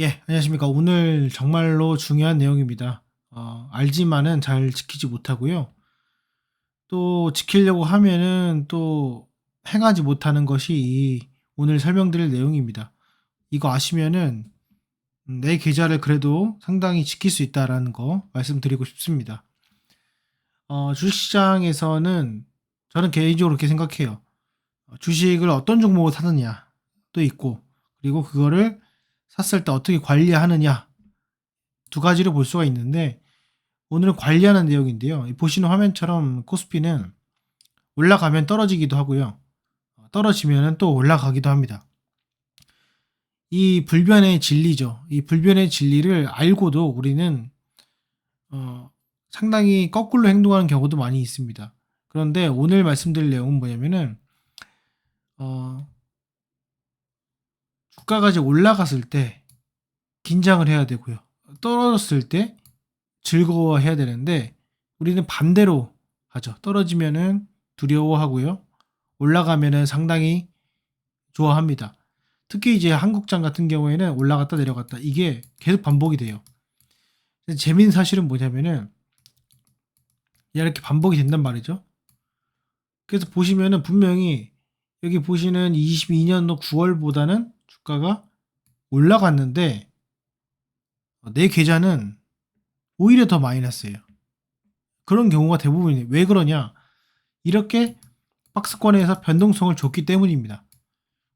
예, 안녕하십니까. 오늘 정말로 중요한 내용입니다. 어, 알지만은 잘 지키지 못하고요. 또 지키려고 하면은 또 행하지 못하는 것이 이 오늘 설명드릴 내용입니다. 이거 아시면은 음, 내 계좌를 그래도 상당히 지킬 수 있다라는 거 말씀드리고 싶습니다. 어, 주식시장에서는 저는 개인적으로 그렇게 생각해요. 어, 주식을 어떤 종목을 사느냐도 있고, 그리고 그거를 샀을 때 어떻게 관리하느냐 두 가지를 볼 수가 있는데 오늘은 관리하는 내용인데요. 이 보시는 화면처럼 코스피는 올라가면 떨어지기도 하고요. 떨어지면 또 올라가기도 합니다. 이 불변의 진리죠. 이 불변의 진리를 알고도 우리는 어, 상당히 거꾸로 행동하는 경우도 많이 있습니다. 그런데 오늘 말씀드릴 내용은 뭐냐면은 어, 주가가 이제 올라갔을 때 긴장을 해야 되고요. 떨어졌을 때 즐거워해야 되는데 우리는 반대로 하죠. 떨어지면은 두려워하고요. 올라가면은 상당히 좋아합니다. 특히 이제 한국장 같은 경우에는 올라갔다 내려갔다 이게 계속 반복이 돼요. 재미있는 사실은 뭐냐면은 이렇게 반복이 된단 말이죠. 그래서 보시면은 분명히 여기 보시는 22년도 9월보다는 주가가 올라갔는데 내 계좌는 오히려 더 마이너스예요. 그런 경우가 대부분이에요. 왜 그러냐? 이렇게 박스권에서 변동성을 줬기 때문입니다.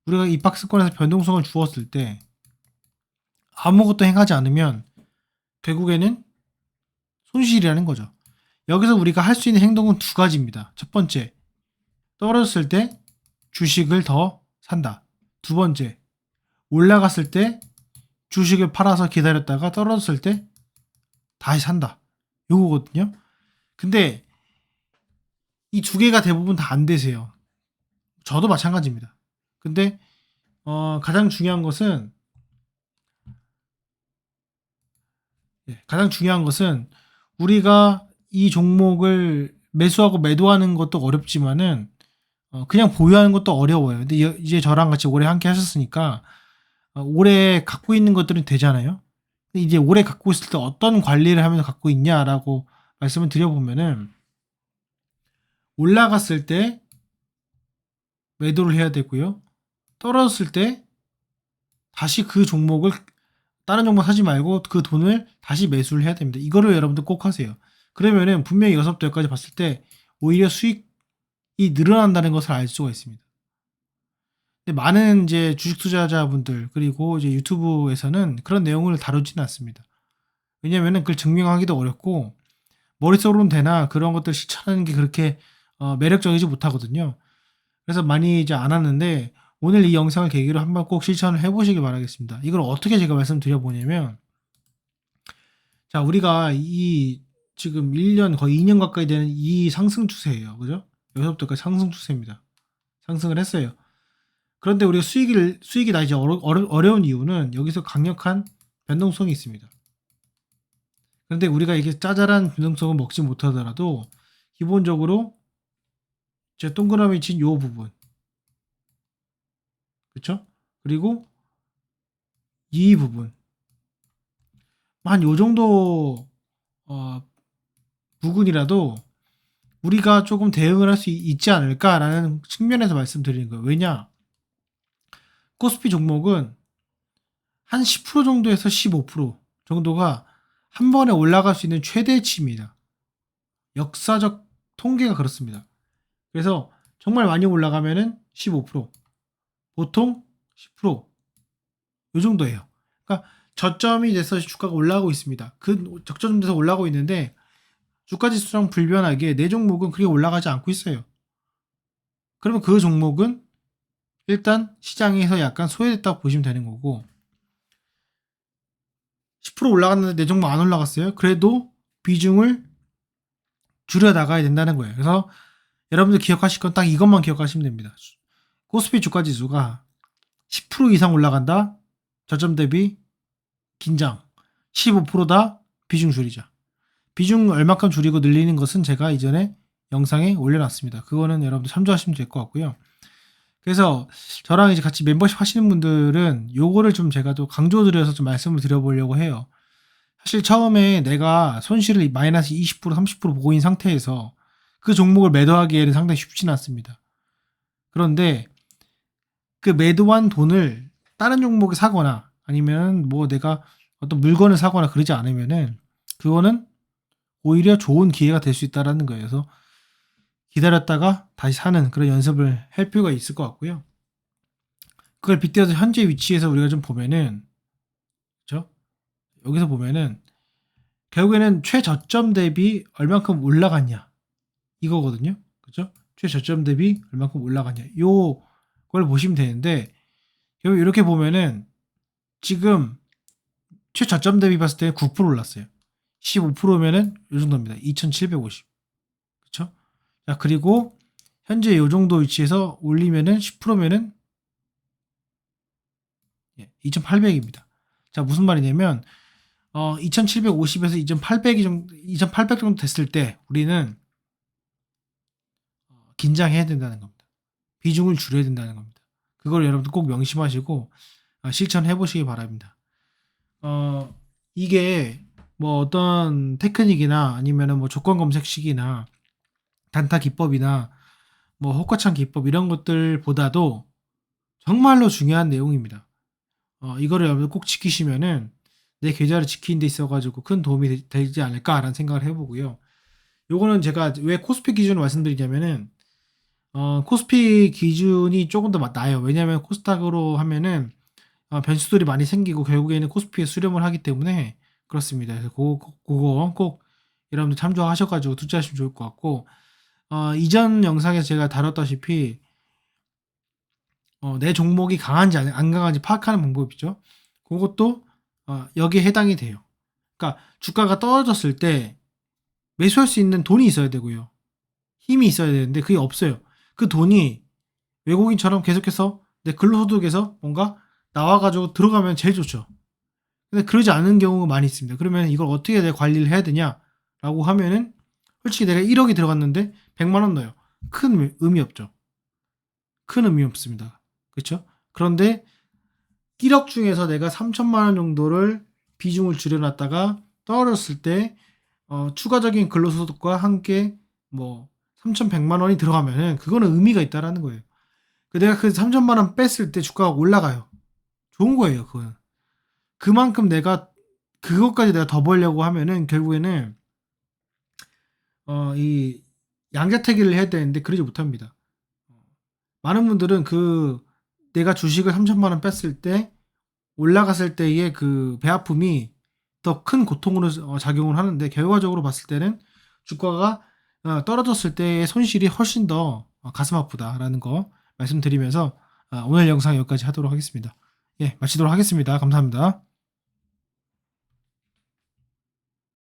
우리가 이 박스권에서 변동성을 주었을 때 아무것도 행하지 않으면 결국에는 손실이라는 거죠. 여기서 우리가 할 수 있는 행동은 두 가지입니다. 첫 번째, 떨어졌을 때 주식을 더 산다. 두 번째, 올라갔을 때 주식을 팔아서 기다렸다가 떨어졌을 때 다시 산다. 요거거든요. 근데 이 두 개가 대부분 다 안 되세요. 저도 마찬가지입니다. 근데 어, 가장 중요한 것은 예, 가장 중요한 것은 우리가 이 종목을 매수하고 매도하는 것도 어렵지만은 어, 그냥 보유하는 것도 어려워요. 근데 이제 저랑 같이 오래 함께 하셨으니까 어, 오래 갖고 있는 것들은 되잖아요. 이제 오래 갖고 있을 때 어떤 관리를 하면서 갖고 있냐라고 말씀을 드려보면은 올라갔을 때 매도를 해야 되고요. 떨어졌을 때 다시 그 종목을 다른 종목 사지 말고 그 돈을 다시 매수를 해야 됩니다. 이거를 여러분들 꼭 하세요. 그러면은 분명히 여기서부터 여기까지 봤을 때 오히려 수익이 늘어난다는 것을 알 수가 있습니다. 많은 이제 주식 투자자분들 그리고 이제 유튜브에서는 그런 내용을 다루지는 않습니다. 왜냐면은 그걸 증명하기도 어렵고 머릿속으로는 되나 그런 것들 실천하는 게 그렇게 어, 매력적이지 못하거든요. 그래서 많이 이제 안 하는데 오늘 이 영상을 계기로 한번 꼭 실천을 해보시길 바라겠습니다. 이걸 어떻게 제가 말씀드려보냐면 자 우리가 이 지금 1년 거의 2년 가까이 되는 이 상승 추세예요. 그죠? 여기서부터까지 상승 추세입니다. 상승을 했어요. 그런데 우리가 수익을 수익이 나지 어려, 어려, 어려 운 이유는 여기서 강력한 변동성이 있습니다. 그런데 우리가 이게 짜잘한 변동성을 먹지 못하더라도 기본적으로 제 동그라미 친 요 부분 그쵸? 그리고 이 부분 한 요 정도 어, 부근이라도 우리가 조금 대응을 할 수 있지 않을까라는 측면에서 말씀드리는 거예요. 왜냐? 코스피 종목은 한 10% 정도에서 15% 정도가 한 번에 올라갈 수 있는 최대치입니다. 역사적 통계가 그렇습니다. 그래서 정말 많이 올라가면은 15%, 보통 10%, 요 정도예요. 그러니까 저점이 돼서 주가가 올라가고 있습니다. 그 적점 돼서 올라가고 있는데 주가 지수랑 불변하게 내 종목은 그렇게 올라가지 않고 있어요. 그러면 그 종목은 일단 시장에서 약간 소외됐다고 보시면 되는 거고 10% 올라갔는데 내 종목 안 올라갔어요. 그래도 비중을 줄여 나가야 된다는 거예요. 그래서 여러분들 기억하실 건 딱 이것만 기억하시면 됩니다. 코스피 주가 지수가 10% 이상 올라간다. 저점 대비 긴장. 15%다. 비중 줄이자. 비중 얼마큼 줄이고 늘리는 것은 제가 이전에 영상에 올려놨습니다. 그거는 여러분들 참조하시면 될 것 같고요. 그래서 저랑 이제 같이 멤버십 하시는 분들은 요거를 좀 제가 또 강조드려서 좀 말씀을 드려보려고 해요. 사실 처음에 내가 손실을 마이너스 20% 30% 보고 있는 상태에서 그 종목을 매도하기에는 상당히 쉽지는 않습니다. 그런데 그 매도한 돈을 다른 종목에 사거나 아니면 뭐 내가 어떤 물건을 사거나 그러지 않으면은 그거는 오히려 좋은 기회가 될 수 있다라는 거예요. 그래서 기다렸다가 다시 사는 그런 연습을 할 필요가 있을 것 같고요. 그걸 빗대어서 현재 위치에서 우리가 좀 보면은 그죠? 여기서 보면은 결국에는 최저점 대비 얼만큼 올라갔냐 이거거든요. 그죠? 최저점 대비 얼만큼 올라갔냐 요걸 보시면 되는데 결국 이렇게 보면은 지금 최저점 대비 봤을 때 9% 올랐어요. 15%면은 이 정도입니다. 2,750. 자, 그리고 현재 이 정도 위치에서 올리면은 10%면은 예, 2,800입니다. 자, 무슨 말이냐면 어, 2,750에서 2,800이 정도 2,800 정도 됐을 때 우리는 어, 긴장해야 된다는 겁니다. 비중을 줄여야 된다는 겁니다. 그걸 여러분들 꼭 명심하시고 어, 실천해 보시기 바랍니다. 어, 이게 뭐 어떤 테크닉이나 아니면은 뭐 조건 검색식이나 단타 기법이나 뭐 호가창 기법 이런 것들보다도 정말로 중요한 내용입니다. 어, 이거를 여러분 꼭 지키시면은 내 계좌를 지키는 데 있어가지고 큰 도움이 되- 되지 않을까라는 생각을 해보고요. 요거는 제가 왜 코스피 기준을 말씀드리냐면은 어, 코스피 기준이 조금 더 맞- 나아요. 왜냐하면 코스닥으로 하면은 어, 변수들이 많이 생기고 결국에는 코스피에 수렴을 하기 때문에 그렇습니다. 그래서 그거, 그거 꼭 여러분들 참조하셔가지고 투자하시면 좋을 것 같고 어, 이전 영상에서 제가 다뤘다시피 어, 내 종목이 강한지 안, 안 강한지 파악하는 방법이죠. 그것도 어, 여기에 해당이 돼요. 그러니까 주가가 떨어졌을 때 매수할 수 있는 돈이 있어야 되고요. 힘이 있어야 되는데 그게 없어요. 그 돈이 외국인처럼 계속해서 내 근로소득에서 뭔가 나와가지고 들어가면 제일 좋죠. 근데 그러지 않은 경우가 많이 있습니다. 그러면 이걸 어떻게 내가 관리를 해야 되냐라고 하면은 솔직히 내가 1억이 들어갔는데 100만 원 넣어요. 큰 의미- 없죠. 큰 의미 없습니다. 그렇죠? 그런데 1억 중에서 내가 3천만 원 정도를 비중을 줄여놨다가 떨어졌을 때 어, 추가적인 근로소득과 함께 뭐 3,100만 원이 들어가면은 그거는 의미가 있다라는 거예요. 그 내가 그 3천만 원 뺐을 때 주가가 올라가요. 좋은 거예요, 그거는. 그만큼 내가 그것까지 내가 더 벌려고 하면은 결국에는 어, 이 양자택일을 해야 되는데 그러지 못합니다. 많은 분들은 그 내가 주식을 3천만 원 뺐을 때 올라갔을 때의 그 배 아픔이 더 큰 고통으로 어, 작용을 하는데 결과적으로 봤을 때는 주가가 어, 떨어졌을 때의 손실이 훨씬 더 어, 가슴 아프다라는 거 말씀드리면서 어, 오늘 영상 여기까지 하도록 하겠습니다. 예, 마치도록 하겠습니다. 감사합니다.